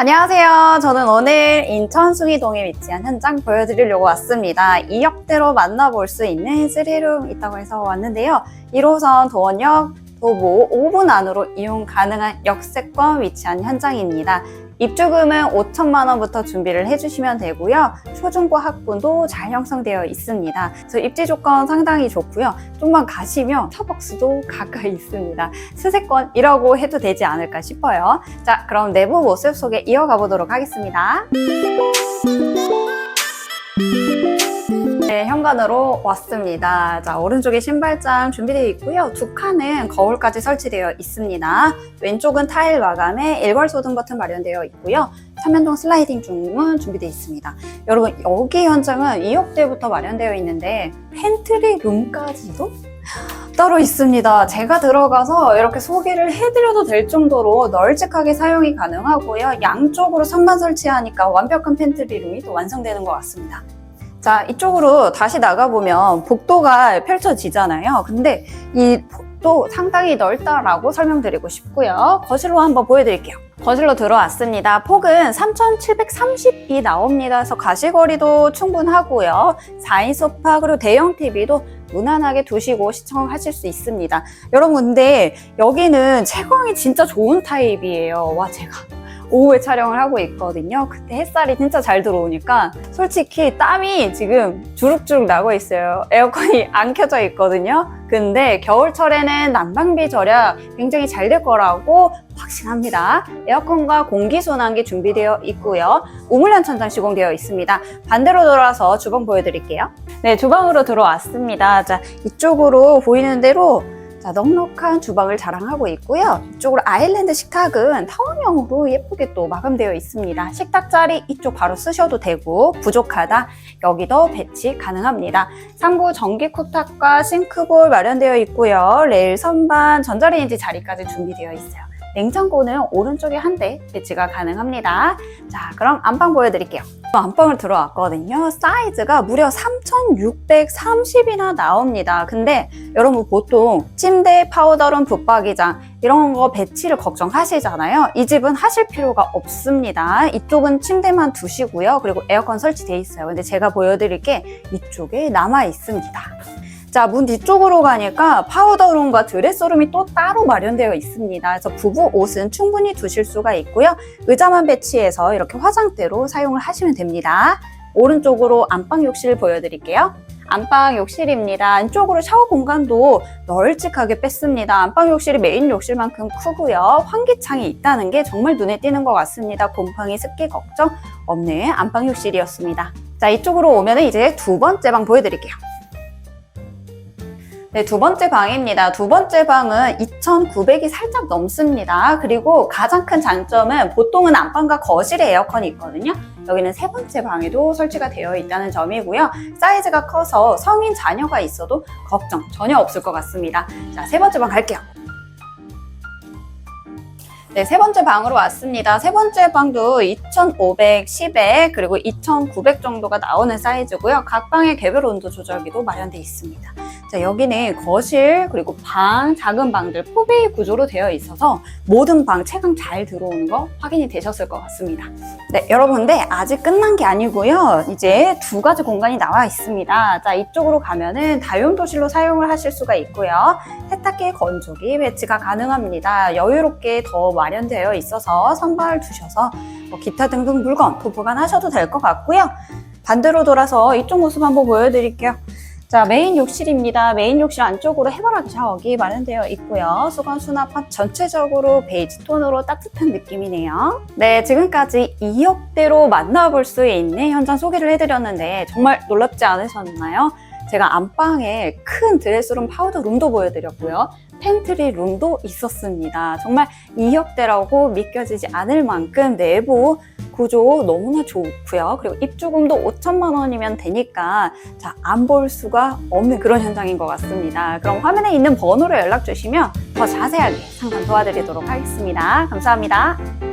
안녕하세요. 저는 오늘 인천 숭이동에 위치한 현장 보여드리려고 왔습니다. 2역대로 만나볼 수 있는 3룸 있다고 해서 왔는데요. 1호선 도원역 도보 5분 안으로 이용 가능한 역세권 위치한 현장입니다. 입주금은 5천만 원부터 준비를 해주시면 되고요. 초중고 학군도 잘 형성되어 있습니다. 그래서 입지 조건 상당히 좋고요. 좀만 가시면 스타벅스도 가까이 있습니다. 수세권이라고 해도 되지 않을까 싶어요. 자, 그럼 내부 모습 소개 이어가 보도록 하겠습니다. 네, 현관으로 왔습니다. 자, 오른쪽에 신발장 준비되어 있고요. 두 칸은 거울까지 설치되어 있습니다. 왼쪽은 타일 마감에 일괄 소등 버튼 마련되어 있고요. 삼면동 슬라이딩 중문 준비되어 있습니다. 여러분, 여기 현장은 2억대부터 마련되어 있는데 팬트리 룸까지도 따로 있습니다. 제가 들어가서 이렇게 소개를 해드려도 될 정도로 널찍하게 사용이 가능하고요. 양쪽으로 선반 설치하니까 완벽한 팬트리 룸이 또 완성되는 것 같습니다. 자, 이쪽으로 다시 나가보면 복도가 펼쳐지잖아요. 근데 이 복도 상당히 넓다라고 설명드리고 싶고요. 거실로 한번 보여드릴게요. 거실로 들어왔습니다. 폭은 3,730이 나옵니다. 그래서 가시거리도 충분하고요. 4인 소파 그리고 대형 TV도 무난하게 두시고 시청하실 수 있습니다. 여러분 근데 여기는 채광이 진짜 좋은 타입이에요. 와 제가 오후에 촬영을 하고 있거든요. 그때 햇살이 진짜 잘 들어오니까 솔직히 땀이 지금 주룩주룩 나고 있어요. 에어컨이 안 켜져 있거든요. 근데 겨울철에는 난방비 절약 굉장히 잘 될 거라고 확신합니다. 에어컨과 공기순환기 준비되어 있고요. 우물란 천장 시공되어 있습니다. 반대로 돌아서 주방 보여드릴게요. 네, 주방으로 들어왔습니다. 자, 이쪽으로 보이는 대로 자, 넉넉한 주방을 자랑하고 있고요. 이쪽으로 아일랜드 식탁은 타원형으로 예쁘게 또 마감되어 있습니다. 식탁 자리 이쪽 바로 쓰셔도 되고 부족하다 여기도 배치 가능합니다. 상부 전기 쿡탑과 싱크볼 마련되어 있고요. 레일 선반, 전자레인지 자리까지 준비되어 있어요. 냉장고는 오른쪽에 한 대 배치가 가능합니다. 자, 그럼 안방 보여드릴게요. 안방을 들어왔거든요. 사이즈가 무려 3,630이나 나옵니다. 근데 여러분 보통 침대, 파우더룸, 붙박이장 이런 거 배치를 걱정하시잖아요. 이 집은 하실 필요가 없습니다. 이쪽은 침대만 두시고요. 그리고 에어컨 설치돼 있어요. 근데 제가 보여드릴 게 이쪽에 남아 있습니다. 자, 문 뒤쪽으로 가니까 파우더룸과 드레스룸이 또 따로 마련되어 있습니다. 그래서 부부 옷은 충분히 두실 수가 있고요. 의자만 배치해서 이렇게 화장대로 사용을 하시면 됩니다. 오른쪽으로 안방 욕실 보여드릴게요. 안방 욕실입니다. 안쪽으로 샤워 공간도 널찍하게 뺐습니다. 안방 욕실이 메인 욕실만큼 크고요. 환기창이 있다는 게 정말 눈에 띄는 것 같습니다. 곰팡이 습기 걱정 없는 안방 욕실이었습니다. 자, 이쪽으로 오면 이제 두 번째 방 보여드릴게요. 네, 두 번째 방입니다. 두 번째 방은 2,900이 살짝 넘습니다. 그리고 가장 큰 장점은 보통은 안방과 거실에 에어컨이 있거든요. 여기는 세 번째 방에도 설치가 되어 있다는 점이고요. 사이즈가 커서 성인 자녀가 있어도 걱정 전혀 없을 것 같습니다. 자, 세 번째 방 갈게요. 네, 세 번째 방으로 왔습니다. 세 번째 방도 2,510에 그리고 2,900 정도가 나오는 사이즈고요. 각 방의 개별 온도 조절기도 마련되어 있습니다. 자, 여기는 거실 그리고 방, 작은 방들 포베이 구조로 되어 있어서 모든 방 채광 잘 들어오는 거 확인이 되셨을 것 같습니다. 네, 여러분 근데 아직 끝난 게 아니고요. 이제 두 가지 공간이 나와 있습니다. 자, 이쪽으로 가면은 다용도실로 사용을 하실 수가 있고요. 세탁기, 건조기 배치가 가능합니다. 여유롭게 더 마련되어 있어서 선반을 두셔서 뭐 기타 등등 물건 보관하셔도 될 것 같고요. 반대로 돌아서 이쪽 모습 한번 보여드릴게요. 자, 메인 욕실입니다. 메인 욕실 안쪽으로 해바라기 샤워기 마련되어 있고요. 수건 수납함 전체적으로 베이지 톤으로 따뜻한 느낌이네요. 네, 지금까지 2억대로 만나볼 수 있는 현장 소개를 해드렸는데 정말 놀랍지 않으셨나요? 제가 안방에 큰 드레스룸 파우더 룸도 보여드렸고요. 팬트리 룸도 있었습니다. 정말 2억대라고 믿겨지지 않을 만큼 내부 구조 너무나 좋고요. 그리고 입주금도 5천만 원이면 되니까 자, 안 볼 수가 없는 그런 현장인 것 같습니다. 그럼 화면에 있는 번호로 연락 주시면 더 자세하게 상담 도와드리도록 하겠습니다. 감사합니다.